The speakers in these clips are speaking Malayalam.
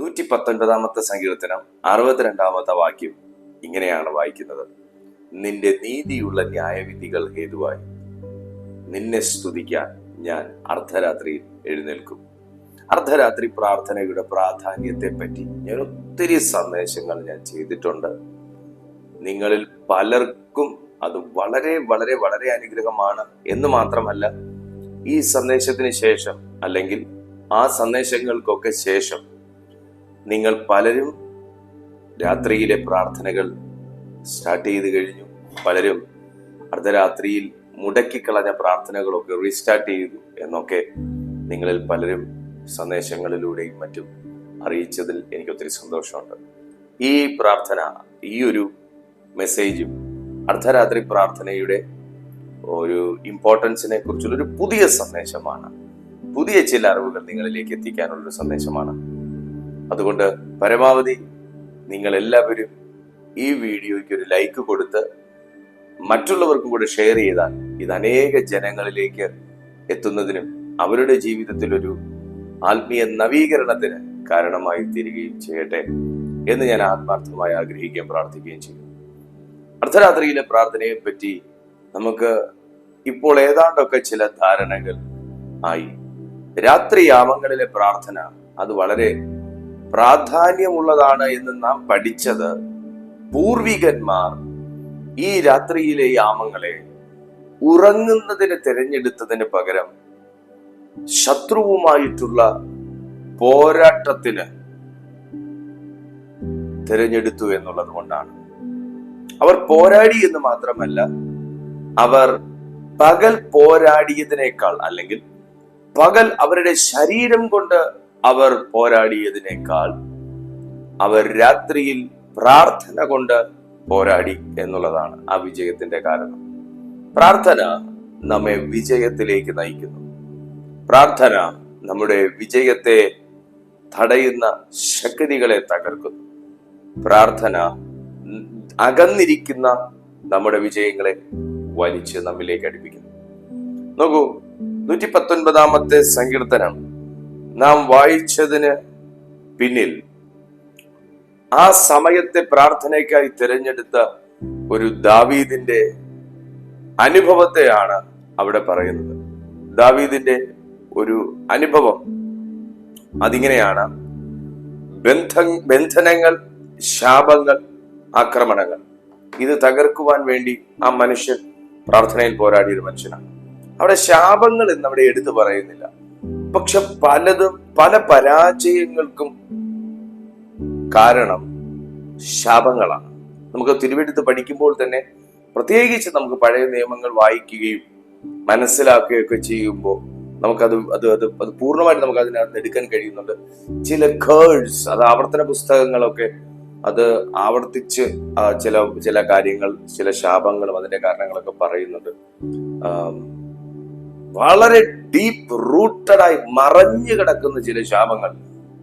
നൂറ്റി പത്തൊൻപതാമത്തെ സങ്കീർത്തനം അറുപത്തിരണ്ടാമത്തെ വാക്യം ഇങ്ങനെയാണ് വായിക്കുന്നത്. നിന്റെ നീതിയുള്ള ന്യായവിധികൾ ഹേതുവായി. നിന്നെ സ്തുതിക്കാൻ ഞാൻ അർദ്ധരാത്രിയിൽ എഴുന്നേൽക്കും. അർദ്ധരാത്രി പ്രാർത്ഥനയുടെ പ്രാധാന്യത്തെ പറ്റി ഞാൻ ഒത്തിരി സന്ദേശങ്ങൾ ഞാൻ ചെയ്തിട്ടുണ്ട്. നിങ്ങളിൽ പലർക്കും അത് വളരെ വളരെ വളരെ അനുഗ്രഹമാണ് എന്ന് മാത്രമല്ല ഈ സന്ദേശത്തിന് ശേഷം അല്ലെങ്കിൽ ആ സന്ദേശങ്ങൾക്കൊക്കെ ശേഷം നിങ്ങൾ പലരും രാത്രിയിലെ പ്രാർത്ഥനകൾ സ്റ്റാർട്ട് ചെയ്ത് കഴിഞ്ഞു. പലരും അർദ്ധരാത്രിയിൽ മുടക്കിക്കളഞ്ഞ പ്രാർത്ഥനകളൊക്കെ റീസ്റ്റാർട്ട് ചെയ്തു എന്നൊക്കെ നിങ്ങളിൽ പലരും സന്ദേശങ്ങളിലൂടെയും മറ്റും അറിയിച്ചതിൽ എനിക്ക് ഒത്തിരി സന്തോഷമുണ്ട്. ഈ പ്രാർത്ഥന ഈ ഒരു മെസ്സേജും അർദ്ധരാത്രി പ്രാർത്ഥനയുടെ ഒരു ഇമ്പോർട്ടൻസിനെ കുറിച്ചുള്ള ഒരു പുതിയ സന്ദേശമാണ്. പുതിയ ചില അറിവുകൾ നിങ്ങളിലേക്ക് എത്തിക്കാനുള്ള ഒരു സന്ദേശമാണ്. അതുകൊണ്ട് പരമാവധി നിങ്ങൾ എല്ലാവരും ഈ വീഡിയോയ്ക്ക് ഒരു ലൈക്ക് കൊടുത്ത് മറ്റുള്ളവർക്കും കൂടെ ഷെയർ ചെയ്താൽ ഇത് അനേക ജനങ്ങളിലേക്ക് എത്തുന്നതിനും അവരുടെ ജീവിതത്തിൽ ഒരു ആത്മീയ നവീകരണത്തിന് കാരണമായി തീരുകയും ചെയ്യട്ടെ എന്ന് ഞാൻ ആത്മാർത്ഥമായി ആഗ്രഹിക്കുകയും പ്രാർത്ഥിക്കുകയും ചെയ്യും അർദ്ധരാത്രിയിലെ പ്രാർത്ഥനയെ പറ്റി നമുക്ക് ഇപ്പോൾ ഏതാണ്ടൊക്കെ ചില ധാരണകൾ ആയി. രാത്രി യാമങ്ങളിലെ പ്രാർത്ഥന അത് വളരെ പ്രാധാന്യമുള്ളതാണ് എന്ന് നാം പഠിച്ചത് പൂർവികന്മാർ ഈ രാത്രിയിലെ യാമങ്ങളെ ഉറങ്ങുന്നതിന് തിരഞ്ഞെടുത്തതിന് പകരം ശത്രുവുമായിട്ടുള്ള പോരാട്ടത്തിന് തിരഞ്ഞെടുത്തു എന്നുള്ളത് കൊണ്ടാണ്. അവർ പോരാടി എന്ന് മാത്രമല്ല അവർ പകൽ പോരാടിയതിനേക്കാൾ അല്ലെങ്കിൽ പകൽ അവരുടെ ശരീരം കൊണ്ട് അവർ പോരാടിയതിനേക്കാൾ അവർ രാത്രിയിൽ പ്രാർത്ഥന കൊണ്ട് പോരാടി എന്നുള്ളതാണ് ആ വിജയത്തിന്റെ കാരണം. പ്രാർത്ഥന നമ്മെ വിജയത്തിലേക്ക് നയിക്കുന്നു. പ്രാർത്ഥന നമ്മുടെ വിജയത്തെ തടയുന്ന ശക്തികളെ തകർക്കുന്നു. പ്രാർത്ഥന അകന്നിരിക്കുന്ന നമ്മുടെ വിജയങ്ങളെ വലിച്ച് നമ്മിലേക്ക് അടുപ്പിക്കുന്നു. നോക്കൂ നൂറ്റി പത്തൊൻപതാമത്തെ സങ്കീർത്തനം. നാം വായിച്ചതിന് പിന്നിൽ ആ സമയത്തെ പ്രാർത്ഥനയ്ക്കായി തിരഞ്ഞെടുത്ത ഒരു ദാവീദിന്റെ അനുഭവത്തെയാണ് അവിടെ പറയുന്നത്. ദാവീദിന്റെ ഒരു അനുഭവം. അതിങ്ങനെയാണ് ബന്ധ ബന്ധനങ്ങൾ ശാപങ്ങൾ ആക്രമണങ്ങൾ. ഇത് തകർക്കുവാൻ വേണ്ടി ആ മനുഷ്യൻ പ്രാർത്ഥനയിൽ പോരാടിയ ഒരു മനുഷ്യനാണ്. അവിടെ ശാപങ്ങൾ എന്ന് അവിടെ എടുത്തു പറയുന്നില്ല. പക്ഷെ പലതും പല പരാജയങ്ങൾക്കും കാരണം ശാപങ്ങളാണ്. നമുക്ക് തിരുവെടുത്ത് പഠിക്കുമ്പോൾ തന്നെ പ്രത്യേകിച്ച് നമുക്ക് പഴയ നിയമങ്ങൾ വായിക്കുകയും മനസ്സിലാക്കുകയൊക്കെ ചെയ്യുമ്പോൾ നമുക്കത് അത് അത് അത് പൂർണമായിട്ട് നമുക്ക് അതിനകത്ത് എടുക്കാൻ കഴിയുന്നുണ്ട്. ചില കേഴ്സ് അത് ആവർത്തന പുസ്തകങ്ങളൊക്കെ അത് ആവർത്തിച്ച് ചില ചില കാര്യങ്ങൾ ചില ശാപങ്ങളും അതിന്റെ കാരണങ്ങളൊക്കെ പറയുന്നുണ്ട്. വളരെ ഡീപ്പ് റൂട്ടഡായി മറഞ്ഞു കിടക്കുന്ന ചില ശാപങ്ങൾ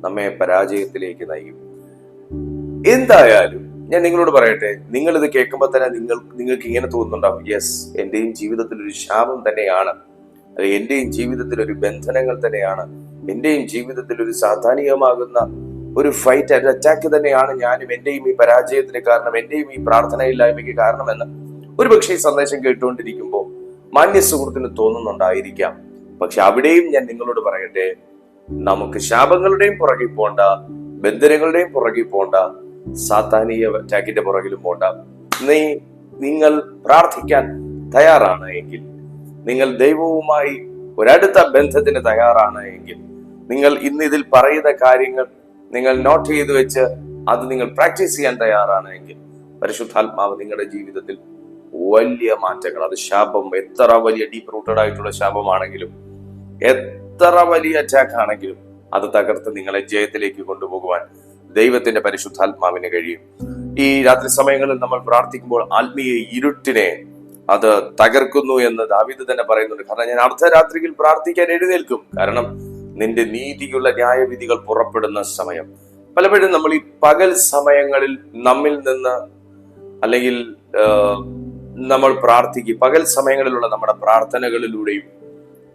നമ്മെ പരാജയത്തിലേക്ക് നയിക്കും. എന്തായാലും ഞാൻ നിങ്ങളോട് പറയട്ടെ നിങ്ങൾ ഇത് കേൾക്കുമ്പോൾ തന്നെ നിങ്ങൾ നിങ്ങൾക്ക് ഇങ്ങനെ തോന്നുന്നുണ്ടാവും. യെസ് എന്റെയും ജീവിതത്തിൽ ഒരു ശാപം തന്നെയാണ്. എന്റെയും ജീവിതത്തിൽ ഒരു ബന്ധനങ്ങൾ തന്നെയാണ്. എന്റെയും ജീവിതത്തിൽ ഒരു സാധാനികമാകുന്ന ഒരു ഫൈറ്റ് ഒരു അറ്റാക്ക് തന്നെയാണ് ഞാനും എന്റെയും ഈ പരാജയത്തിന് കാരണം എന്റെയും ഈ പ്രാർത്ഥനയില്ലായ്മയ്ക്ക് കാരണമെന്ന് ഒരുപക്ഷെ ഈ സന്ദേശം കേട്ടുകൊണ്ടിരിക്കുമ്പോൾ മാന്യ സുഹൃത്തിന് തോന്നുന്നുണ്ടായിരിക്കാം. പക്ഷെ അവിടെയും ഞാൻ നിങ്ങളോട് പറയട്ടെ നമുക്ക് ശാപങ്ങളുടെയും പുറകിൽ പോണ്ട ബന്ധനങ്ങളുടെയും പുറകിൽ പോണ്ട സാത്താനീയ അറ്റാക്കിന്റെ പുറകിലും പോണ്ട. നീ നിങ്ങൾ പ്രാർത്ഥിക്കാൻ തയ്യാറാണ് എങ്കിൽ നിങ്ങൾ ദൈവവുമായി ഒരടുത്ത ബന്ധത്തിന് തയ്യാറാണ് എങ്കിൽ നിങ്ങൾ ഇന്ന് ഇതിൽ പറയുന്ന കാര്യങ്ങൾ നിങ്ങൾ നോട്ട് ചെയ്തു വെച്ച് അത് നിങ്ങൾ പ്രാക്ടീസ് ചെയ്യാൻ തയ്യാറാണ് എങ്കിൽ പരിശുദ്ധാത്മാവ് നിങ്ങളുടെ ജീവിതത്തിൽ വലിയ മാറ്റങ്ങൾ. അത് ശാപം എത്ര വലിയ ഡീപ്പ് റൂട്ടഡ് ആയിട്ടുള്ള ശാപമാണെങ്കിലും എത്ര വലിയ അറ്റാക്ക് ആണെങ്കിലും അത് തകർത്ത് നിങ്ങളെ ജയത്തിലേക്ക് കൊണ്ടുപോകുവാൻ ദൈവത്തിന്റെ പരിശുദ്ധാത്മാവിന് കഴിയും. ഈ രാത്രി സമയങ്ങളിൽ നമ്മൾ പ്രാർത്ഥിക്കുമ്പോൾ ആത്മീയ ഇരുട്ടിനെ അത് തകർക്കുന്നു എന്ന് ദാവിദ് തന്നെ പറയുന്നുണ്ട്. കാരണം ഞാൻ അർദ്ധരാത്രിയിൽ പ്രാർത്ഥിക്കാൻ എഴുന്നേൽക്കും. കാരണം നിന്റെ നീതിയുള്ള ന്യായവിധികൾ പുറപ്പെടുന്ന സമയം. പലപ്പോഴും നമ്മൾ ഈ പകൽ സമയങ്ങളിൽ നമ്മിൽ നിന്ന് അല്ലെങ്കിൽ നമ്മൾ പ്രാർത്ഥിക്കും. പകൽ സമയങ്ങളിലുള്ള നമ്മുടെ പ്രാർത്ഥനകളിലൂടെയും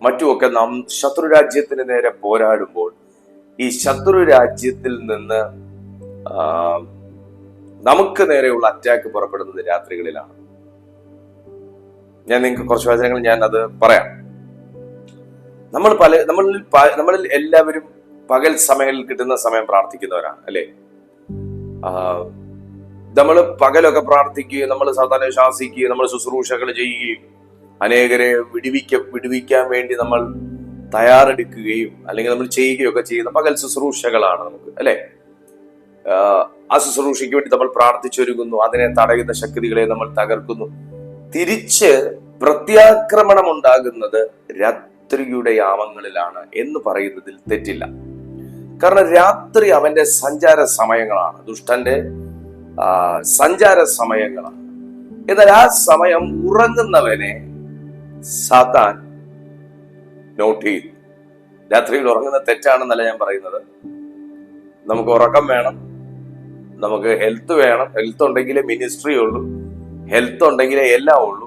മറ്റുമൊക്കെ നാം ശത്രുരാജ്യത്തിന് നേരെ പോരാടുമ്പോൾ ഈ ശത്രു രാജ്യത്തിൽ നിന്ന് നമുക്ക് നേരെയുള്ള അറ്റാക്ക് പുറപ്പെടുന്നത് രാത്രികളിലാണ്. ഞാൻ നിങ്ങൾക്ക് കുറച്ച് വചനങ്ങൾ ഞാൻ അത് പറയാം. നമ്മൾ പല നമ്മളിൽ നമ്മളിൽ എല്ലാവരും പകൽ സമയങ്ങളിൽ കിട്ടുന്ന സമയം പ്രാർത്ഥിക്കുന്നവരാണ് അല്ലേ? നമ്മൾ പകലൊക്കെ പ്രാർത്ഥിക്കുകയും നമ്മൾ സാധാരണ ശാസിക്കുകയും നമ്മൾ ശുശ്രൂഷകൾ ചെയ്യുകയും അനേകരെ വിടുവിക്ക വിടുവിക്കാൻ വേണ്ടി നമ്മൾ തയ്യാറെടുക്കുകയും അല്ലെങ്കിൽ നമ്മൾ ചെയ്യുകയൊക്കെ ചെയ്യുന്ന പകൽ ശുശ്രൂഷകളാണ് നമുക്ക് അല്ലെ? ആ ശുശ്രൂഷയ്ക്ക് വേണ്ടി നമ്മൾ പ്രാർത്ഥിച്ചൊരുങ്ങുന്നു. അതിനെ തടയുന്ന ശക്തികളെ നമ്മൾ തകർക്കുന്നു. തിരിച്ച് പ്രത്യാക്രമണം ഉണ്ടാകുന്നത് രാത്രിയുടെ യാമങ്ങളിലാണ് എന്ന് പറയുന്നതിൽ തെറ്റില്ല. കാരണം രാത്രി അവന്റെ സഞ്ചാര സമയങ്ങളാണ്. ദുഷ്ടന്റെ സഞ്ചാര സമയങ്ങളാണ് എന്നാൽ ആ സമയം ഉറങ്ങുന്നവനെ സാത്താൻ നോട്ട് ചെയ്തു. രാത്രിയിൽ ഉറങ്ങുന്ന തെറ്റാണെന്നല്ല ഞാൻ പറയുന്നത്. നമുക്ക് ഉറക്കം വേണം. നമുക്ക് ഹെൽത്ത് വേണം. ഹെൽത്ത് ഉണ്ടെങ്കിലേ മിനിസ്ട്രി ഉള്ളൂ. ഹെൽത്ത് ഉണ്ടെങ്കിലേ എല്ലാം ഉള്ളൂ.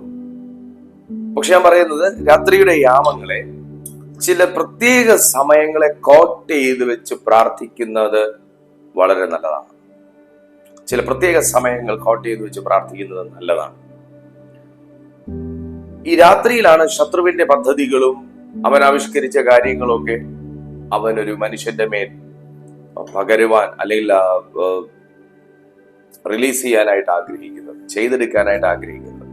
പക്ഷെ ഞാൻ പറയുന്നത് രാത്രിയുടെ യാമങ്ങളെ ചില പ്രത്യേക സമയങ്ങളെ കോട്ട് ചെയ്ത് വെച്ച് പ്രാർത്ഥിക്കുന്നത് വളരെ നല്ലതാണ്. ചില പ്രത്യേക സമയങ്ങൾ കോട്ട് ചെയ്ത് വെച്ച് പ്രാർത്ഥിക്കുന്നത് നല്ലതാണ്. ഈ രാത്രിയിലാണ് ശത്രുവിന്റെ പദ്ധതികളും അവൻ ആവിഷ്കരിച്ച കാര്യങ്ങളൊക്കെ അവനൊരു മനുഷ്യന്റെ മേൽ പകരുവാൻ അല്ലെങ്കിൽ റിലീസ് ചെയ്യാനായിട്ട് ആഗ്രഹിക്കുന്നത് ചെയ്തെടുക്കാനായിട്ട് ആഗ്രഹിക്കുന്നത്.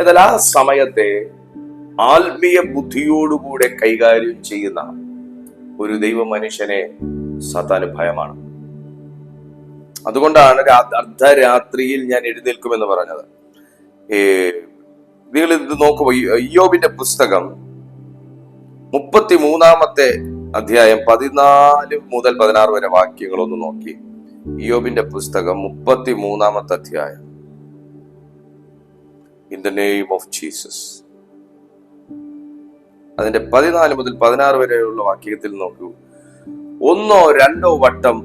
എന്നാൽ ആ സമയത്തെ ആത്മീയ ബുദ്ധിയോടുകൂടെ കൈകാര്യം ചെയ്യുന്ന ഒരു ദൈവ മനുഷ്യനെ സത്താന് ഭയമാണ്. അതുകൊണ്ടാണ് അർദ്ധരാത്രിയിൽ ഞാൻ എഴുന്നേൽക്കുമെന്ന് പറഞ്ഞത്. നിങ്ങൾ ഇത് നോക്കുമ്പോ അയ്യോബിന്റെ പുസ്തകം മുപ്പത്തി മൂന്നാമത്തെ അധ്യായം പതിനാല് മുതൽ പതിനാറ് വരെ വാക്യങ്ങൾ ഒന്ന് നോക്കി. ഇയോബിന്റെ പുസ്തകം മുപ്പത്തി മൂന്നാമത്തെ അധ്യായം. In the name of Jesus അതിന്റെ പതിനാല് മുതൽ പതിനാറ് വരെയുള്ള വാക്യത്തിൽ നോക്കൂ. ഒന്നോ രണ്ടോ വട്ടം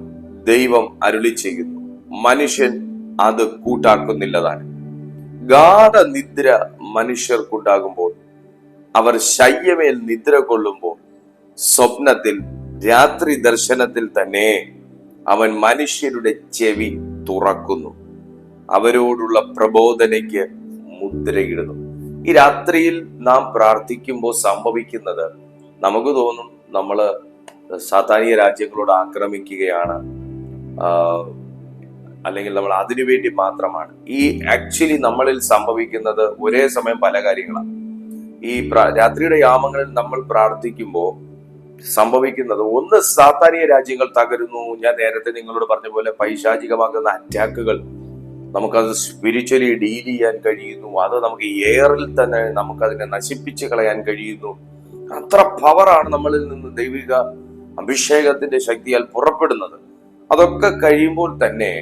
ദൈവം അരുളി ചെയ്യുന്നു. മനുഷ്യൻ അത് കൂട്ടാക്കുന്നില്ലതാണ് ഗാഠനിദ്ര മനുഷ്യർക്കുണ്ടാകുമ്പോൾ അവർ ശയ്യമേൽ നിദ്ര കൊള്ളുമ്പോൾ സ്വപ്നത്തിൽ രാത്രി ദർശനത്തിൽ തന്നെ അവൻ മനുഷ്യരുടെ ചെവി തുറക്കുന്നു. അവരോടുള്ള പ്രബോധനയ്ക്ക് മുദ്രയിടുന്നു. ഈ രാത്രിയിൽ നാം പ്രാർത്ഥിക്കുമ്പോൾ സംഭവിക്കുന്നത് നമുക്ക് തോന്നും നമ്മൾ സാധാരണ രാജ്യങ്ങളോട് ആക്രമിക്കുകയാണ്. അല്ലെങ്കിൽ നമ്മൾ അതിനു വേണ്ടി മാത്രമാണ്. ഈ ആക്ച്വലി നമ്മളിൽ സംഭവിക്കുന്നത് ഒരേ സമയം പല കാര്യങ്ങളാണ്. ഈ രാത്രിയുടെ യാമങ്ങളിൽ നമ്മൾ പ്രാർത്ഥിക്കുമ്പോൾ സംഭവിക്കുന്നത് ഒന്ന് സാത്താനിക രാജ്യങ്ങൾ തകരുന്നു. ഞാൻ നേരത്തെ നിങ്ങളോട് പറഞ്ഞ പോലെ പൈശാചികമാകുന്ന അറ്റാക്കുകൾ നമുക്കത് സ്പിരിച്വലി ഡീൽ ചെയ്യാൻ കഴിയുന്നു. അത് നമുക്ക് എയറിൽ തന്നെ നമുക്കതിനെ നശിപ്പിച്ച് കളയാൻ കഴിയുന്നു. അത്ര പവറാണ് നമ്മളിൽ നിന്ന് ദൈവിക അഭിഷേകത്തിന്റെ ശക്തിയാൽ പുറപ്പെടുന്നത്. അതൊക്കെ കഴിയുമ്പോൾ തന്നെ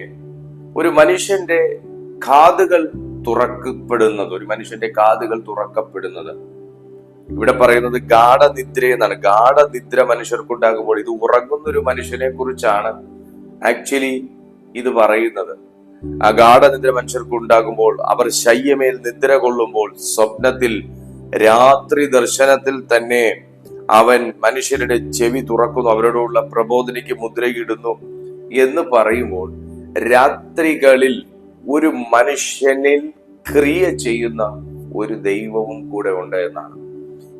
ഒരു മനുഷ്യന്റെ കാതുകൾ തുറക്കപ്പെടുന്നത് ഒരു മനുഷ്യന്റെ കാതുകൾ തുറക്കപ്പെടുന്നത്. ഇവിടെ പറയുന്നത് ഗാഠനിദ്ര എന്നാണ്. ഗാഠനിദ്ര മനുഷ്യർക്കുണ്ടാകുമ്പോൾ ഇത് ഉറങ്ങുന്ന ഒരു മനുഷ്യനെ കുറിച്ചാണ് ആക്ച്വലി ഇത് പറയുന്നത്. ആ ഗാഠനിദ്ര മനുഷ്യർക്ക് ഉണ്ടാകുമ്പോൾ അവർ ശയ്യമേൽ നിദ്ര കൊള്ളുമ്പോൾ സ്വപ്നത്തിൽ രാത്രി ദർശനത്തിൽ തന്നെ അവൻ മനുഷ്യരുടെ ചെവി തുറക്കുന്നു അവരോടുള്ള പ്രബോധനയ്ക്ക് മുദ്രയിടുന്നു. എന്ന് പറയുമ്പോൾ രാത്രികളിൽ ഒരു മനുഷ്യനിൽ ക്രിയ ചെയ്യുന്ന ഒരു ദൈവവും കൂടെ ഉണ്ട് എന്നാണ്.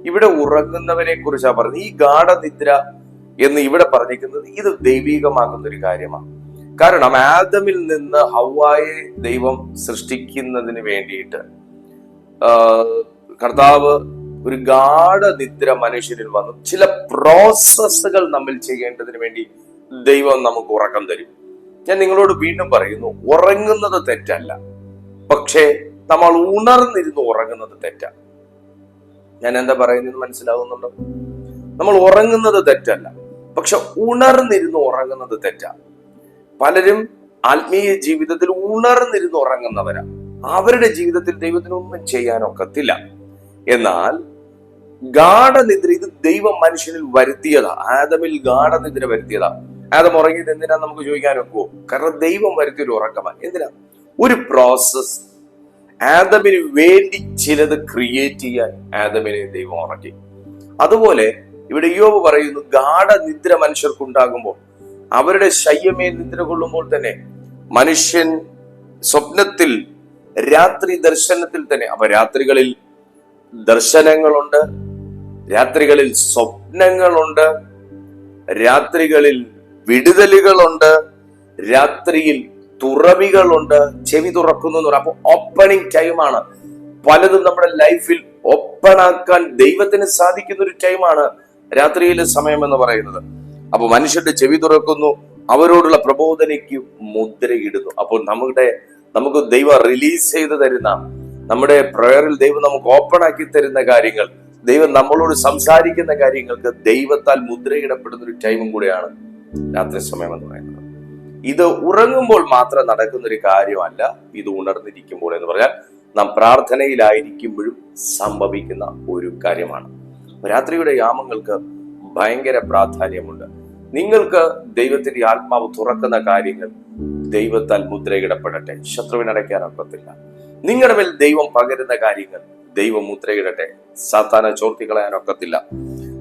ഇവിടെ ഉറങ്ങുന്നവനെ കുറിച്ചാണ് പറഞ്ഞത്. ഈ ഗാഠനിദ്ര എന്ന് ഇവിടെ പറഞ്ഞിരിക്കുന്നത് ഇത് ദൈവികമാകുന്ന ഒരു കാര്യമാണ്. കാരണം ആദമിൽ നിന്ന് ഹവായെ ദൈവം സൃഷ്ടിക്കുന്നതിന് വേണ്ടിയിട്ട് കർത്താവ് ഒരു ഗാഠനിദ്ര മനുഷ്യരിൽ വന്നു. ചില പ്രോസസ്സുകൾ നമ്മൾ ചെയ്യേണ്ടതിന് വേണ്ടി ദൈവം നമുക്ക് ഉറക്കം തരും. ഞാൻ നിങ്ങളോട് വീണ്ടും പറയുന്നു ഉറങ്ങുന്നത് തെറ്റല്ല. പക്ഷേ നമ്മൾ ഉണർന്നിരുന്ന് ഉറങ്ങുന്നത് തെറ്റാണ് ഞാൻ എന്താ പറയുന്നത് മനസ്സിലാവുന്നുണ്ടോ? നമ്മൾ ഉറങ്ങുന്നത് തെറ്റല്ല. പക്ഷെ ഉണർന്നിരുന്ന് ഉറങ്ങുന്നത് തെറ്റാണ് പലരും ആത്മീയ ജീവിതത്തിൽ ഉണർന്നിരുന്ന് ഉറങ്ങുന്നവരാ. അവരുടെ ജീവിതത്തിൽ ദൈവത്തിനൊന്നും ചെയ്യാനൊക്കത്തില്ല. എന്നാൽ ഗാഠനിദ്ര ഇത് ദൈവം മനുഷ്യനിൽ വരുത്തിയതാ. ആദമിൽ ഗാഠനിദ്ര വരുത്തിയതാ. ആദം ഉറങ്ങിയത് എന്തിനാ നമുക്ക് ചോദിക്കാൻ ഒക്കുവോ കാരണം ദൈവം വരുത്തിയ ഒരു ഉറക്കമാണ് എന്തിനാ? ഒരു പ്രോസസ് ആദമിന് വേണ്ടി ചിലത് ക്രിയേറ്റ് ചെയ്യാൻ ആദമിനെ ദൈവം ഉറക്കി. അതുപോലെ ഇവിടെ യോബ് പറയുന്നു ഗാഢ നിദ്ര മനുഷ്യർക്കുണ്ടാകുമ്പോൾ അവരുടെ ശയ്യമേ നിദ്ര കൊള്ളുമ്പോൾ തന്നെ മനുഷ്യൻ സ്വപ്നത്തിൽ രാത്രി ദർശനത്തിൽ തന്നെ അപ്പൊ രാത്രികളിൽ ദർശനങ്ങളുണ്ട് രാത്രികളിൽ സ്വപ്നങ്ങളുണ്ട് രാത്രികളിൽ വിടുതലുകളുണ്ട് രാത്രിയിൽ തുറവികളുണ്ട് ചെവി തുറക്കുന്നു എന്ന് പറയാം. അപ്പൊ ഓപ്പണിംഗ് ടൈമാണ് പലതും നമ്മുടെ ലൈഫിൽ ഓപ്പൺ ആക്കാൻ ദൈവത്തിന് സാധിക്കുന്ന ഒരു ടൈമാണ് രാത്രിയിലെ സമയം എന്ന് പറയുന്നത്. അപ്പൊ മനുഷ്യന്റെ ചെവി തുറക്കുന്നു അവരോടുള്ള പ്രബോധനയ്ക്ക് മുദ്രയിടുന്നു. അപ്പോൾ നമ്മുടെ നമുക്ക് ദൈവം റിലീസ് ചെയ്ത് തരുന്ന നമ്മുടെ പ്രയറിൽ ദൈവം നമുക്ക് ഓപ്പൺ ആക്കി തരുന്ന കാര്യങ്ങൾ ദൈവം നമ്മളോട് സംസാരിക്കുന്ന കാര്യങ്ങൾക്ക് ദൈവത്താൽ മുദ്രയിടപ്പെടുന്ന ഒരു ടൈമും കൂടെയാണ് രാത്രി സമയം എന്ന് പറയുന്നത്. ഇത് ഉറങ്ങുമ്പോൾ മാത്രം നടക്കുന്ന ഒരു കാര്യമല്ല ഇത് ഉണർന്നിരിക്കുമ്പോൾ എന്ന് പറഞ്ഞാൽ നാം പ്രാർത്ഥനയിലായിരിക്കുമ്പോഴും സംഭവിക്കുന്ന ഒരു കാര്യമാണ്. രാത്രിയുടെ യാമങ്ങൾക്ക് ഭയങ്കര പ്രാധാന്യമുണ്ട്. നിങ്ങൾക്ക് ദൈവത്തിന്റെ ആത്മാവ് തുറക്കുന്ന കാര്യങ്ങൾ ദൈവത്താൽ മുദ്രയിടപ്പെടട്ടെ ശത്രുവിനടയ്ക്കാനൊക്കത്തില്ല നിങ്ങളുടെ മേൽ ദൈവം പകരുന്ന കാര്യങ്ങൾ ദൈവം മുദ്രയിടട്ടെ സാത്താന ചോർത്തിക്കളയാനൊക്കത്തില്ല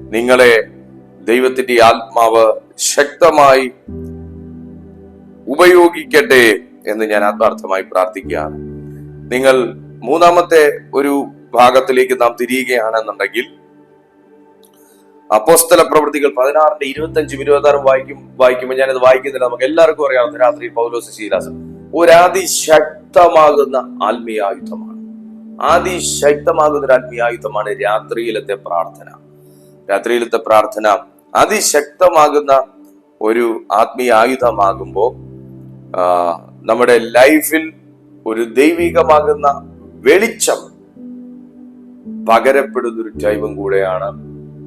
നിങ്ങളെ ദൈവത്തിന്റെ ആത്മാവ് ശക്തമായി ഉപയോഗിക്കട്ടെ എന്ന് ഞാൻ ആത്മാർത്ഥമായി പ്രാർത്ഥിക്കുകയാണ്. നിങ്ങൾ മൂന്നാമത്തെ ഒരു ഭാഗത്തിലേക്ക് നാം തിരിയുകയാണെന്നുണ്ടെങ്കിൽ അപ്പോസ്തല പ്രവൃത്തികൾ പതിനാറിന്റെ ഇരുപത്തി അഞ്ചും ഇരുപത്തി ആറും വായിക്കും വായിക്കുമ്പോൾ ഞാനത് വായിക്കുന്നില്ല. നമുക്ക് എല്ലാവർക്കും അറിയാവുന്ന രാത്രി പൗലോസ് ശീലാസം. ഒരാതിശക്തമാകുന്ന ആത്മീയായുധമാണ് അതിശക്തമാകുന്ന ഒരു ആത്മീയായുധമാണ് രാത്രിയിലത്തെ പ്രാർത്ഥന. രാത്രിയിലത്തെ പ്രാർത്ഥന അതിശക്തമാകുന്ന ഒരു ആത്മീയ ആയുധമാകുമ്പോൾ നമ്മുടെ ലൈഫിൽ ഒരു ദൈവികമാകുന്ന വെളിച്ചം പകരപ്പെടുന്ന ഒരു ജൈവം കൂടെയാണ്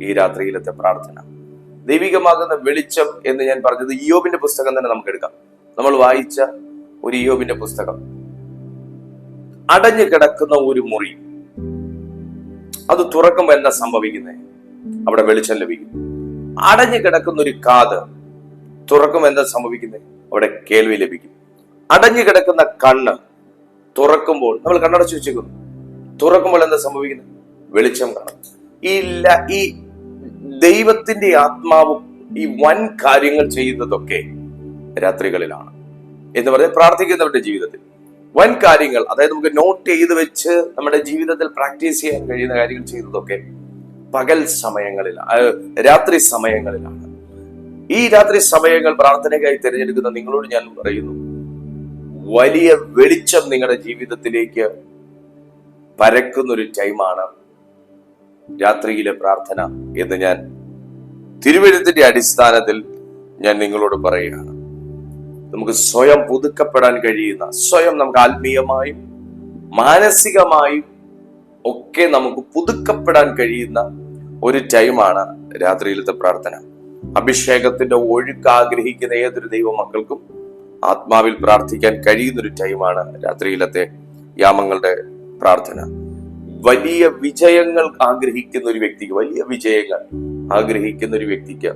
ഈ രാത്രിയിലത്തെ പ്രാർത്ഥന. ദൈവികമാകുന്ന വെളിച്ചം എന്ന് ഞാൻ പറഞ്ഞത് ഇയോബിന്റെ പുസ്തകം തന്നെ നമുക്ക് എടുക്കാം. നമ്മൾ വായിച്ച ഒരു ഇയോബിന്റെ പുസ്തകം. അടഞ്ഞു കിടക്കുന്ന ഒരു മുറി. അത് തുറക്കുമ്പോൾ എന്താ സംഭവിക്കുന്നത് അവിടെ വെളിച്ചം ലഭിക്കും അടഞ്ഞു കിടക്കുന്ന ഒരു കാത് തുറക്കും എന്താ സംഭവിക്കുന്നത് അവിടെ കേൾവി ലഭിക്കും. അടഞ്ഞു കിടക്കുന്ന കണ്ണ് തുറക്കുമ്പോൾ നമ്മൾ കണ്ണടച്ചു വെച്ചേക്കുന്നു. തുറക്കുമ്പോൾ എന്താ സംഭവിക്കുന്നത് വെളിച്ചം കാണും. ഈ ഈ ദൈവത്തിന്റെ ആത്മാവും ഈ വൻ കാര്യങ്ങൾ ചെയ്യുന്നതൊക്കെ രാത്രികളിലാണ്. എന്ന് പറഞ്ഞാൽ പ്രാർത്ഥിക്കുന്നവരുടെ ജീവിതത്തിൽ. വൻ കാര്യങ്ങൾ അതായത് നമുക്ക് നോട്ട് ചെയ്ത് വെച്ച് നമ്മുടെ ജീവിതത്തിൽ പ്രാക്ടീസ് ചെയ്യാൻ കഴിയുന്ന കാര്യങ്ങൾ ചെയ്യുന്നതൊക്കെ പകൽ സമയങ്ങളിൽ രാത്രി സമയങ്ങളിലാണ്. ഈ രാത്രി സമയങ്ങൾ പ്രാർത്ഥനയ്ക്കായി തിരഞ്ഞെടുക്കുന്ന നിങ്ങളോട് ഞാൻ പറയുന്നു വലിയ വെളിച്ചം നിങ്ങളുടെ ജീവിതത്തിലേക്ക് പരക്കുന്നൊരു ടൈമാണ് രാത്രിയിലെ പ്രാർത്ഥന എന്ന് ഞാൻ തിരുവഴുത്തിന്റെ അടിസ്ഥാനത്തിൽ ഞാൻ നിങ്ങളോട് പറയുകയാണ്. നമുക്ക് സ്വയം പുതുക്കപ്പെടാൻ കഴിയുന്ന സ്വയം നമുക്ക് ആത്മീയമായും മാനസികമായും ഒക്കെ നമുക്ക് പുതുക്കപ്പെടാൻ കഴിയുന്ന ഒരു ടൈമാണ് രാത്രിയിലത്തെ പ്രാർത്ഥന. അഭിഷേകത്തിന്റെ ഒഴുക്ക് ആഗ്രഹിക്കുന്ന ഏതൊരു ദൈവ മക്കൾക്കും ആത്മാവിൽ പ്രാർത്ഥിക്കാൻ കഴിയുന്ന ഒരു ടൈമാണ് രാത്രിയിലത്തെ യാമങ്ങളുടെ പ്രാർത്ഥന. വലിയ വിജയങ്ങൾ ആഗ്രഹിക്കുന്ന ഒരു വ്യക്തിക്ക് വലിയ വിജയങ്ങൾ ആഗ്രഹിക്കുന്ന ഒരു വ്യക്തിക്ക്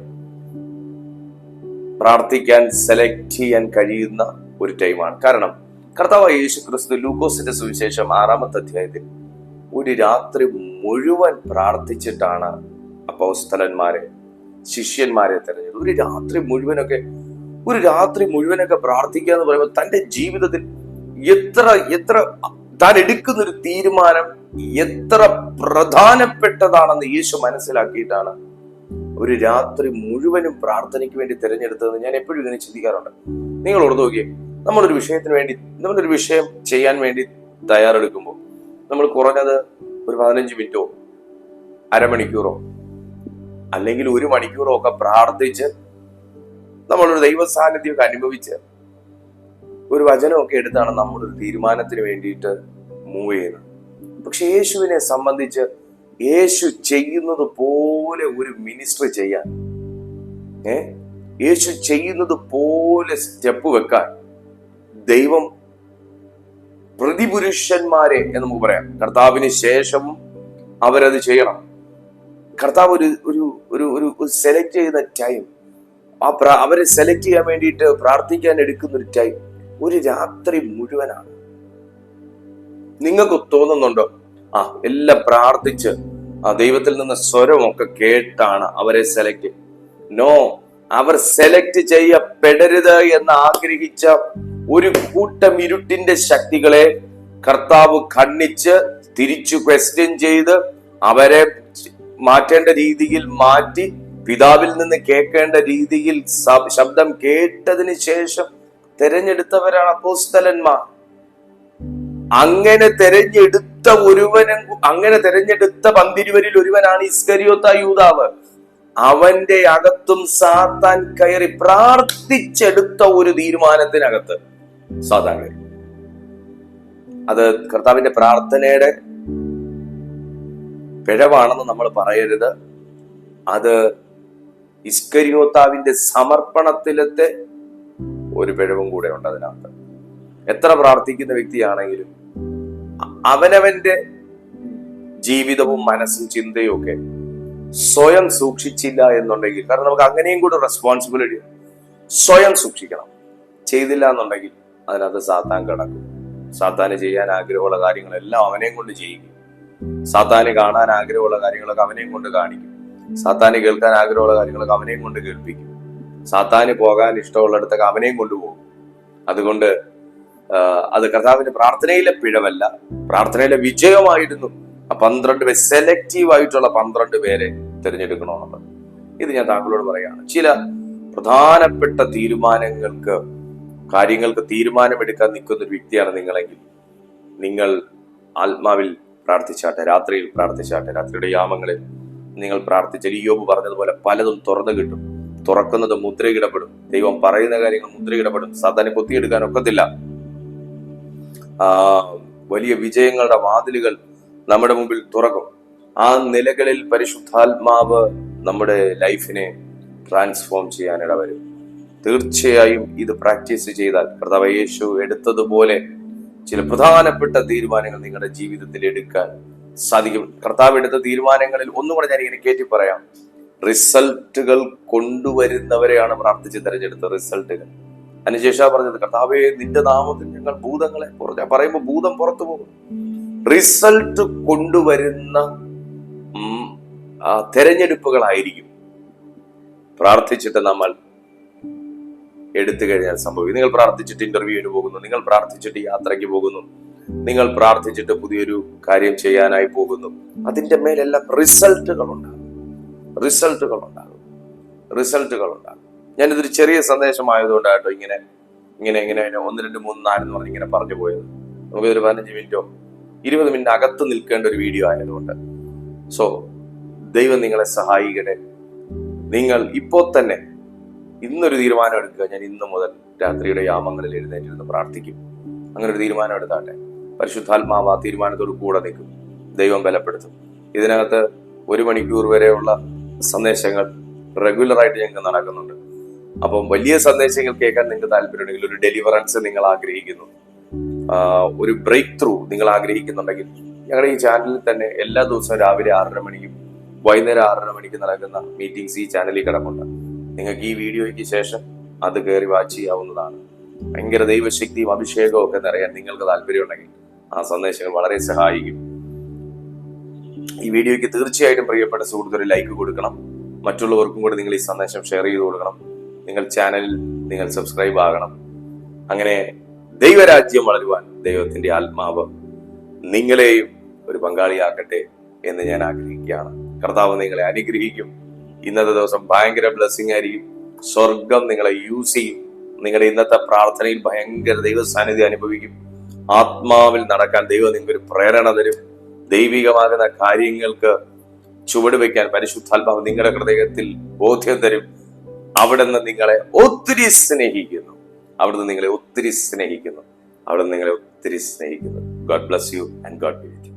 പ്രാർത്ഥിക്കാൻ സെലക്ട് ചെയ്യാൻ കഴിയുന്ന ഒരു ടൈമാണ്. കാരണം കർത്താവ് യേശു ക്രിസ്തു ലൂക്കോസിന്റെ സുവിശേഷം ആറാമത്തെ അധ്യായത്തിൽ ഒരു രാത്രി മുഴുവൻ പ്രാർത്ഥിച്ചിട്ടാണ് അപ്പോസ്തലന്മാരെ ശിഷ്യന്മാരെ തെരഞ്ഞെടുത്തത്. ഒരു രാത്രി മുഴുവനൊക്കെ ഒരു രാത്രി മുഴുവനൊക്കെ പ്രാർത്ഥിക്കുക എന്ന് പറയുമ്പോൾ തന്റെ ജീവിതത്തിൽ എത്ര എത്ര താൻ എടുക്കുന്ന ഒരു തീരുമാനം എത്ര പ്രധാനപ്പെട്ടതാണെന്ന് യേശു മനസ്സിലാക്കിയിട്ടാണ് ഒരു രാത്രി മുഴുവനും പ്രാർത്ഥനയ്ക്ക് വേണ്ടി തിരഞ്ഞെടുത്തതെന്ന് ഞാൻ എപ്പോഴും ഇങ്ങനെ ചിന്തിക്കാറുണ്ട്. നിങ്ങൾ ഓർത്ത് നോക്കിയേ നമ്മളൊരു വിഷയത്തിന് വേണ്ടി നമ്മളൊരു വിഷയം ചെയ്യാൻ വേണ്ടി തയ്യാറെടുക്കുമ്പോൾ നമ്മൾ കുറഞ്ഞത് ഒരു പതിനഞ്ച് മിനിറ്റോ അരമണിക്കൂറോ അല്ലെങ്കിൽ ഒരു മണിക്കൂറോ ഒക്കെ പ്രാർത്ഥിച്ച് നമ്മളൊരു ദൈവ സാന്നിധ്യമൊക്കെ അനുഭവിച്ച് ഒരു വചനമൊക്കെ എടുത്താണ് നമ്മളൊരു തീരുമാനത്തിന് വേണ്ടിയിട്ട് മൂവ് ചെയ്യുന്നത്. പക്ഷെ യേശുവിനെ സംബന്ധിച്ച് യേശു ചെയ്യുന്നത് പോലെ ഒരു മിനിസ്റ്റർ ചെയ്യാൻ ഏ? യേശു ചെയ്യുന്നത് പോലെ സ്റ്റെപ്പ് വെക്കാൻ ദൈവം പ്രതിപുരുഷന്മാരെ എന്ന് നമുക്ക് പറയാം. കർത്താവിന് ശേഷം അവരത് ചെയ്യണം. കർത്താവ് ഒരു ഒരു ഒരു ഒരു സെലക്ട് ചെയ്യുന്ന ടൈം ആ അവരെ സെലക്ട് ചെയ്യാൻ വേണ്ടിയിട്ട് പ്രാർത്ഥിക്കാൻ എടുക്കുന്ന ഒരു ടൈം ഒരു രാത്രി മുഴുവനാണ്. നിങ്ങൾക്ക് തോന്നുന്നുണ്ടോ? ആ എല്ലാം പ്രാർത്ഥിച്ച് ആ ദൈവത്തിൽ നിന്ന് സ്വരമൊക്കെ കേട്ടാണ് അവരെ സെലക്ട് നോ അവർ സെലക്ട് ചെയ്യപ്പെടരുത് എന്ന് ആഗ്രഹിച്ച ഒരു കൂട്ടം ഇരുട്ടിന്റെ ശക്തികളെ കർത്താവ് ഖണ്ഡിച്ച് തിരിച്ചു ക്വസ്റ്റ്യൻ ചെയ്ത് അവരെ മാറ്റേണ്ട രീതിയിൽ മാറ്റി പിതാവിൽ നിന്ന് കേൾക്കേണ്ട രീതിയിൽ ശബ്ദം കേട്ടതിന് ശേഷം തെരഞ്ഞെടുത്തവരാണ് അപ്പോസ്തലന്മാർ. അങ്ങനെ തെരഞ്ഞെടുത്ത ഒരുവനും അങ്ങനെ തെരഞ്ഞെടുത്ത പന്തിരുവരിൽ ഒരുവനാണ് ഇസ്കരിയോത്ത യൂതാവ്. അവന്റെ അകത്തും സാത്താൻ കയറി പ്രാർത്ഥിച്ചെടുത്ത ഒരു തീരുമാനത്തിനകത്ത് സാത്താൻ കയറി. അത് കർത്താവിന്റെ പ്രാർത്ഥനയുടെ പിഴവാണെന്ന് നമ്മൾ പറയരുത്. അത് ഇസ്കരിയോത്താവിന്റെ സമർപ്പണത്തിലത്തെ ഒരു പിഴവും കൂടെ ഉണ്ട് അതിനകത്ത്. എത്ര പ്രാർത്ഥിക്കുന്ന വ്യക്തിയാണെങ്കിലും അവനവന്റെ ജീവിതവും മനസ്സും ചിന്തയും ഒക്കെ സ്വയം സൂക്ഷിച്ചില്ല എന്നുണ്ടെങ്കിൽ കാരണം നമുക്ക് അങ്ങനെയും കൂടെ റെസ്പോൺസിബിലിറ്റി സ്വയം സൂക്ഷിക്കണം. ചെയ്തില്ല എന്നുണ്ടെങ്കിൽ അതിനകത്ത് സാത്താൻ കിടക്കും. സാത്താന് ചെയ്യാൻ ആഗ്രഹമുള്ള കാര്യങ്ങളെല്ലാം അവനെയും കൊണ്ട് ചെയ്യിക്കും. സാത്താന് കാണാൻ ആഗ്രഹമുള്ള കാര്യങ്ങളൊക്കെ അവനെയും കൊണ്ട് കാണിക്കും. സാത്താന് കേൾക്കാൻ ആഗ്രഹമുള്ള കാര്യങ്ങളൊക്കെ അവനെയും കൊണ്ട് കേൾപ്പിക്കും. സാത്താന് പോകാൻ ഇഷ്ടമുള്ളിടത്തൊക്കെ അവനെയും കൊണ്ടുപോകും അതുകൊണ്ട് അത് കർത്താവിന്റെ പ്രാർത്ഥനയിലെ പിഴവല്ല. പ്രാർത്ഥനയിലെ വിജയമായിരുന്നു. പന്ത്രണ്ട് പേര് സെലക്റ്റീവ് ആയിട്ടുള്ള പന്ത്രണ്ട് പേരെ തിരഞ്ഞെടുക്കണമെന്നുള്ളത് ഇത് ഞാൻ താങ്കളോട് പറയാണ് ചില പ്രധാനപ്പെട്ട തീരുമാനങ്ങൾക്ക് കാര്യങ്ങൾക്ക് തീരുമാനമെടുക്കാൻ നിൽക്കുന്ന ഒരു വ്യക്തിയാണ് നിങ്ങളെങ്കിൽ നിങ്ങൾ ആത്മാവിൽ പ്രാർത്ഥിച്ചാട്ടെ രാത്രിയിൽ പ്രാർത്ഥിച്ചാട്ടെ രാത്രിയുടെ യാമങ്ങളിൽ നിങ്ങൾ പ്രാർത്ഥിച്ചാൽ യോബ് പറഞ്ഞതുപോലെ പലതും തുറന്നു കിട്ടും. തുറക്കുന്നത് മുദ്രയിടപെടും ദൈവം പറയുന്ന കാര്യങ്ങൾ മുദ്രയിടപെടും സാധാരണ കൊത്തിയെടുക്കാൻ ഒക്കത്തില്ല. വലിയ വിജയങ്ങളുടെ വാതിലുകൾ നമ്മുടെ മുമ്പിൽ തുറക്കും. ആ നിലകളിൽ പരിശുദ്ധാത്മാവ് നമ്മുടെ ലൈഫിനെ ട്രാൻസ്ഫോം ചെയ്യാൻ വരും. തീർച്ചയായും ഇത് പ്രാക്ടീസ് ചെയ്താൽ കർത്താവ് യേശു എടുത്തതുപോലെ ചില പ്രധാനപ്പെട്ട തീരുമാനങ്ങൾ നിങ്ങളുടെ ജീവിതത്തിൽ എടുക്കാൻ സാധിക്കും. കർത്താവ് എടുത്ത തീരുമാനങ്ങളിൽ ഒന്നും കൂടെ ഞാൻ ഇങ്ങനെ കയറ്റി പറയാം. റിസൾട്ടുകൾ കൊണ്ടുവരുന്നവരെയാണ് പ്രാർത്ഥിച്ച് തിരഞ്ഞെടുത്ത റിസൾട്ടുകൾ. അതിനുശേഷം പറഞ്ഞത് കർത്താവെ നിന്റെ നാമത്തിൽ ഞങ്ങൾ ഭൂതങ്ങളെ പുറത്ത് പറയുമ്പോൾ ഭൂതം പുറത്തു പോകും. റിസൾട്ട് കൊണ്ടുവരുന്ന തെരഞ്ഞെടുപ്പുകളായിരിക്കും. പ്രാർത്ഥിച്ചിട്ട് നമ്മൾ എടുത്തു കഴിഞ്ഞാൽ സംഭവിക്കും. നിങ്ങൾ പ്രാർത്ഥിച്ചിട്ട് ഇന്റർവ്യൂവിന് പോകുന്നു. നിങ്ങൾ പ്രാർത്ഥിച്ചിട്ട് യാത്രയ്ക്ക് പോകുന്നു. നിങ്ങൾ പ്രാർത്ഥിച്ചിട്ട് പുതിയൊരു കാര്യം ചെയ്യാനായി പോകുന്നു. അതിന്റെ മേലെല്ലാം റിസൾട്ടുകൾ ഉണ്ടാകും റിസൾട്ടുകൾ ഉണ്ടാകും റിസൾട്ടുകൾ ഉണ്ടാകും ഞാനിതൊരു ചെറിയ സന്ദേശമായതുകൊണ്ടാട്ടോ ഇങ്ങനെ ഇങ്ങനെ ഇങ്ങനെ ഒന്ന് രണ്ട് മൂന്ന് നാല് എന്ന് പറഞ്ഞ് ഇങ്ങനെ പറഞ്ഞു പോയത്. നമുക്കൊരു പതിനഞ്ച് മിനിറ്റോ ഇരുപത് മിനിറ്റ് അകത്ത് നിൽക്കേണ്ട ഒരു വീഡിയോ ആയതുകൊണ്ട്. സോ ദൈവം നിങ്ങളെ സഹായിക്കട്ടെ. നിങ്ങൾ ഇപ്പോൾ തന്നെ ഇന്നൊരു തീരുമാനം എടുക്കുക. ഞാൻ ഇന്ന് മുതൽ രാത്രിയുടെ യാമങ്ങളിൽ എഴുന്നേറ്റിരുന്ന് പ്രാർത്ഥിക്കും. അങ്ങനെ ഒരു തീരുമാനം എടുത്താട്ടെ. പരിശുദ്ധാത്മാവ് ആ തീരുമാനത്തോട് കൂടെ നിൽക്കും. ദൈവം ബലപ്പെടുത്തും. ഇതിനകത്ത് ഒരു മണിക്കൂർ വരെയുള്ള സന്ദേശങ്ങൾ റെഗുലറായിട്ട് ഞങ്ങൾക്ക് നടക്കുന്നുണ്ട്. അപ്പം വലിയ സന്ദേശങ്ങൾ കേൾക്കാൻ നിങ്ങൾക്ക് താല്പര്യമുണ്ടെങ്കിൽ ഒരു ഡെലിവറൻസ് നിങ്ങൾ ആഗ്രഹിക്കുന്നു. ഒരു ബ്രേക്ക് ത്രൂ നിങ്ങൾ ആഗ്രഹിക്കുന്നുണ്ടെങ്കിൽ ഞങ്ങളുടെ ഈ ചാനലിൽ തന്നെ എല്ലാ ദിവസവും രാവിലെ ആറര മണിക്കും വൈകുന്നേരം ആറര മണിക്ക് നടക്കുന്ന മീറ്റിംഗ്സ് ഈ ചാനലിൽ കിടപ്പുണ്ട്. നിങ്ങൾക്ക് ഈ വീഡിയോയ്ക്ക് ശേഷം അത് കയറി വാച്ച് ചെയ്യാവുന്നതാണ്. ഭയങ്കര ദൈവശക്തിയും അഭിഷേകവും ഒക്കെ നിറയാൻ നിങ്ങൾക്ക് താല്പര്യമുണ്ടെങ്കിൽ ആ സന്ദേശങ്ങൾ വളരെ സഹായിക്കും. ഈ വീഡിയോയ്ക്ക് തീർച്ചയായിട്ടും പ്രിയപ്പെട്ട സുഹൃത്തൊരു ലൈക്ക് കൊടുക്കണം. മറ്റുള്ളവർക്കും കൂടി നിങ്ങൾ ഈ സന്ദേശം ഷെയർ ചെയ്ത് കൊടുക്കണം. നിങ്ങൾ ചാനൽ നിങ്ങൾ സബ്സ്ക്രൈബ് ആകണം. അങ്ങനെ ദൈവരാജ്യം വളരുവാൻ ദൈവത്തിന്റെ ആത്മാവ് നിങ്ങളെയും ഒരു പങ്കാളിയാക്കട്ടെ എന്ന് ഞാൻ ആഗ്രഹിക്കുകയാണ്. കർത്താവ് നിങ്ങളെ അനുഗ്രഹിക്കും. ഇന്നത്തെ ദിവസം ഭയങ്കര ബ്ലെസ്സിങ് ആയിരിക്കും. സ്വർഗം നിങ്ങളെ യൂസ് ചെയ്യും. നിങ്ങളുടെ ഇന്നത്തെ പ്രാർത്ഥനയിൽ ഭയങ്കര ദൈവസാന്നിധ്യം അനുഭവിക്കും. ആത്മാവിൽ നടക്കാൻ ദൈവം നിങ്ങൾക്ക് ഒരു പ്രേരണ തരും. ദൈവികമാകുന്ന കാര്യങ്ങൾക്ക് ചുവട് വയ്ക്കാൻ പരിശുദ്ധാത്മാവ് നിങ്ങളുടെ ഹൃദയത്തിൽ ബോധ്യം തരും. അവിടെ നിന്ന് നിങ്ങളെ ഒത്തിരി സ്നേഹിക്കുന്നു. അവിടുന്ന് നിങ്ങളെ ഒത്തിരി സ്നേഹിക്കുന്നു. അവിടുന്ന് നിങ്ങളെ ഒത്തിരി സ്നേഹിക്കുന്നു. God bless you and God be with